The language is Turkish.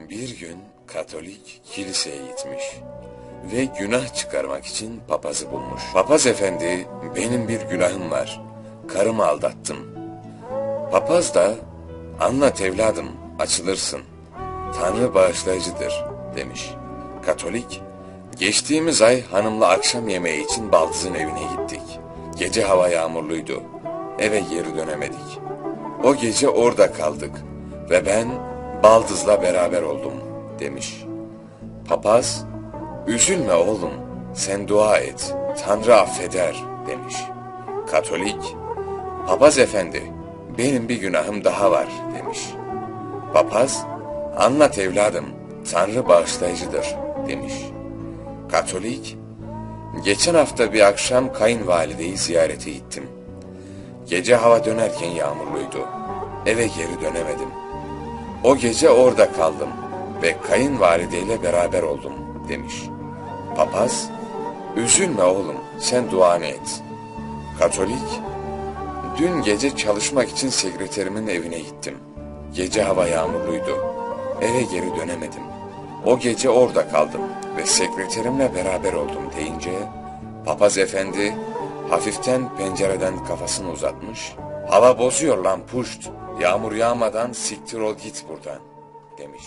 Bir gün Katolik kiliseye gitmiş ve günah çıkarmak için papazı bulmuş. Papaz efendi benim bir günahım var. Karımı aldattım. Papaz da anlat evladım açılırsın. Tanrı bağışlayıcıdır demiş. Katolik geçtiğimiz ay hanımla akşam yemeği için baldızın evine gittik. Gece hava yağmurluydu. Eve geri dönemedik. O gece orada kaldık ve ben baldızla beraber oldum demiş. Papaz, üzülme oğlum, sen dua et, Tanrı affeder demiş. Katolik, papaz efendi, benim bir günahım daha var demiş. Papaz, anlat evladım, Tanrı bağışlayıcıdır demiş. Katolik, geçen hafta bir akşam kayınvalideyi ziyarete gittim. Gece hava dönerken yağmurluydu. Eve geri dönemedim. O gece orada kaldım ve kayınvalideyle beraber oldum demiş. Papaz, üzülme oğlum sen duanı et. Katolik, dün gece çalışmak için sekreterimin evine gittim. Gece hava yağmurluydu. Eve geri dönemedim. O gece orada kaldım ve sekreterimle beraber oldum deyince papaz efendi hafiften pencereden kafasını uzatmış. Hava bozuyor lan puşt. Yağmur yağmadan siktir ol git buradan demiş.